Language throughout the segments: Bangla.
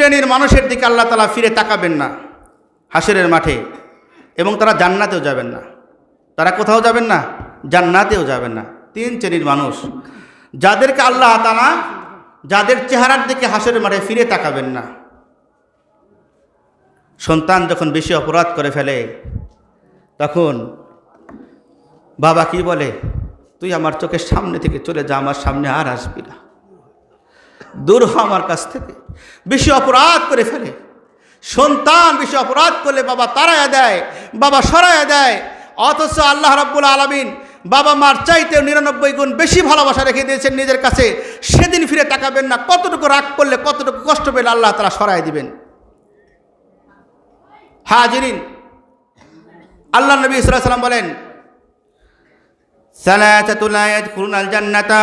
শ্রেণির মানুষের দিকে আল্লাহ তালা ফিরে তাকাবেন না হাসরের মাঠে এবং তারা জান্নাতেও যাবেন না। তারা কোথাও যাবেন না, জান্নাতেও যাবেন না। তিন শ্রেণির মানুষ, যাদেরকে আল্লাহ তালা যাদের চেহারার দিকে হাসরের মাঠে ফিরে তাকাবেন না। সন্তান যখন বেশি অপরাধ করে ফেলে, তখন বাবা কি বলে, তুই আমার চোখের সামনে থেকে চলে যা, আমার সামনে আর আসবি না। দূর হ আমার কাছ থেকে। বেশি অপরাধ করে ফেলে। সন্তান বেশি অপরাধ করলে বাবা তারায়া দেয়, বাবা সরাইয়া দেয়। অথচ আল্লাহ রাব্বুল আলমিন বাবা মার চাইতেও নিরানব্বই গুণ বেশি ভালোবাসা রেখে দিয়েছেন নিজের কাছে। সেদিন ফিরে তাকাবেন না, কতটুকু রাগ করলে কতটুকু কষ্ট পেলে আল্লাহ তারা সরাই দিবেন। হাজিরিন, আল্লাহ নবী সাল্লাম বলেন সালাসাতুল লা ইয়াদখুলুনাল জান্নাতা।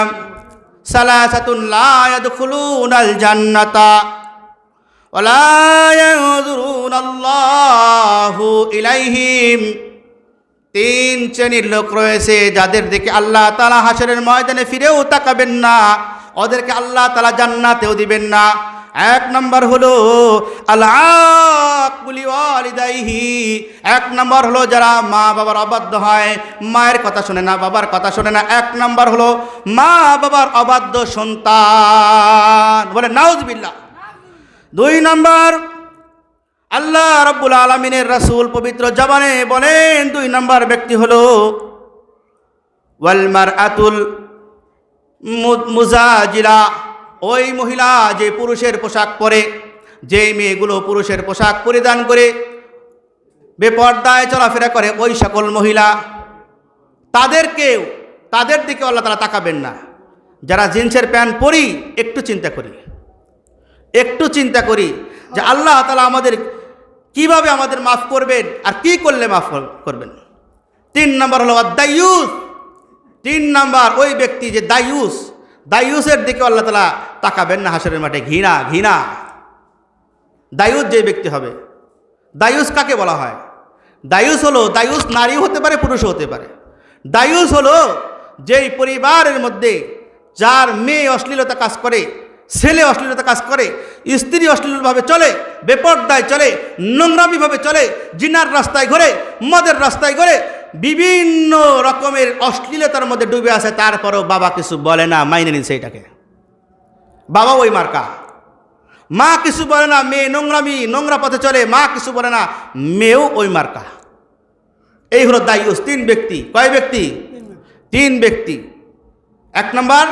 জান্নাতা ইলাইহিম। তিন শ্রেণির লোক রয়েছে যাদের দিকে আল্লাহ তালা হাসরের ময়দানে ফিরেও তাকাবেন না। ওদেরকে আল্লাহ তালা জান্নাতেও দিবেন না। এক নম্বর হলো আল্লাহি এক নম্বর হলো, যারা মা বাবার অবাধ্য হয়, মায়ের কথা শোনে না, বাবার কথা শোনে না। এক নম্বর হলো, মা বাবার অবাধ্য সন্তান। বলে নাউজবিল্লা দুই নম্বর, আল্লাহ রব্বুল আলমিনের রাসূল পবিত্র জবানে বলেন, দুই নম্বর ব্যক্তি হলো ওয়ালমার আতুল মুজাজিরা ওই মহিলা যে পুরুষের পোশাক পরে, যেই মেয়েগুলো পুরুষের পোশাক পরিধান করে বেপর্দায় চলাফেরা করে, ওই সকল মহিলা তাদেরকেও তাদের দিকে আল্লাহ তারা তাকাবেন না। যারা জিন্সের প্যান্ট পরি, একটু চিন্তা করি। একটু চিন্তা করি যে আল্লাহ তালা আমাদের কীভাবে আমাদের মাফ করবেন আর কি করলে মাফ করবেন। তিন নম্বর হলো দায়ুস তিন নাম্বার ওই ব্যক্তি যে দায়ুস দায়ুসের দিকে আল্লাহ তালা তাকাবেন না, হাসরের মাঠে। ঘৃণা ঘৃণা। দায়ুস যে ব্যক্তি হবে, দায়ুস কাকে বলা হয়? দায়ুস হলো, দায়ুস নারীও হতে পারে পুরুষও হতে পারে। দায়ুস হলো যেই পরিবারের মধ্যে যার মেয়ে অশ্লীলতা কাজ করে, ছেলে অশ্লীলতা কাজ করে, স্ত্রী অশ্লীলভাবে চলে, বেপর্দায় চলে, নোংরামিভাবে চলে, জিনার রাস্তায় ঘোরে, মদের রাস্তায় ঘোরে বিভিন্ন রকমের অশ্লীলতার মধ্যে ডুবে আছে, তারপরও বাবা কিছু বলে না, মাইনে নিন সেইটাকে। বাবা ওই মার্কা। মা কিছু বলে না, মেয়ে নোংরামি, নোংরা পথে চলে, মা কিছু বলে না, মেয়েও ওই মার্কা। এই হলো দায়ুস, তিন ব্যক্তি। কয় ব্যক্তি? তিন ব্যক্তি। এক নম্বর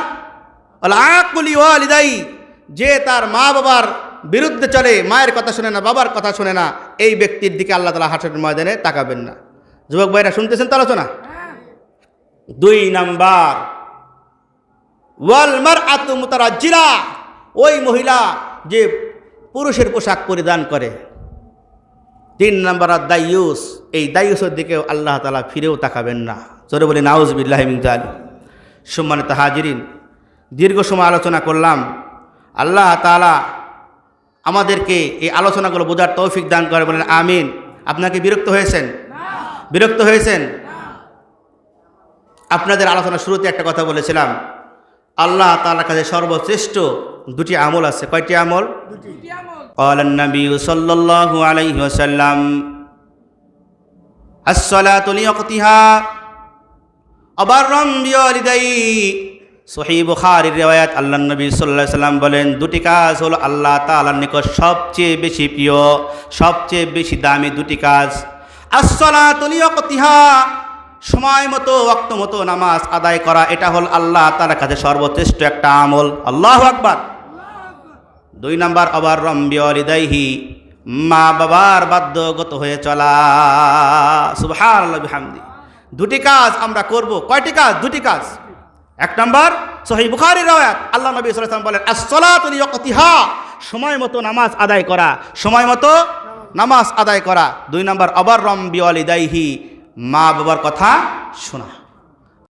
আকুলি ওয়ালিদাই, যে তার মা বাবার বিরুদ্ধে চলে, মায়ের কথা শোনে না, বাবার কথা শোনে না, এই ব্যক্তির দিকে আল্লাহ তালা হাসের ময়দানে তাকাবেন না। যুবক ভাইরা, শুনতেছেন তো আলোচনা? দুই নাম্বার ওয়ালমার আত্মতারা জিরা ওই মহিলা যে পুরুষের পোশাক পরিধান করে। তিন নাম্বার দায়ুস এই দায়ুসের দিকেও আল্লাহ তালা ফিরেও তাকাবেন না। জোরে বলি নাউজ বিল্লাহমিন সম্মানিত হাজিরিন, দীর্ঘ সময় আলোচনা করলাম। আল্লাহ তালা আমাদেরকে এই আলোচনাগুলো বোঝার তৌফিক দান করে বলেন, আমিন। আপনাকে বিরক্ত হয়েছেন? বিরক্ত হয়েছেন আপনাদের আলোচনা শুরুতে একটা কথা বলেছিলাম আল্লাহ তালার কাছে সর্বশ্রেষ্ঠ দুটি আমল আছে কয়টি আমল قال النبي صلى الله عليه وسلم الصلاة لوقتها أبرا بوالدي সহি বুখারির রেওয়ায়াত আল্লাহ নবী সাল্লাহ সাল্লাম বলেন দুটি কাজ হলো আল্লাহ তাআলার নিকট সবচেয়ে বেশি প্রিয় সবচেয়ে বেশি দামি দুটি কাজ সময় মতো ওক্ত মতো নামাজ আদায় করা, এটা হল আল্লাহ তার কাছে সর্বশ্রেষ্ঠ একটা আমল। আল্লাহ আকবার। দুই নাম্বার, আবার রম্বিয়লিদাইহি মা বাবার বাধ্যগত হয়ে চলা। সুবহান হামদি দুটি কাজ আমরা করব। কয়টি কাজ? দুটি কাজ। এক নম্বর সহি বুখারি রায়াত আল্লাহ নবী সাল্লাম বলেন আসলাতিহা সময় মতো নামাজ আদায় করা। সময় মতো নামাজ আদায় করা। দুই নম্বর অবর রম বিওয়ালিদাইহি মা বাবার কথা শোনা।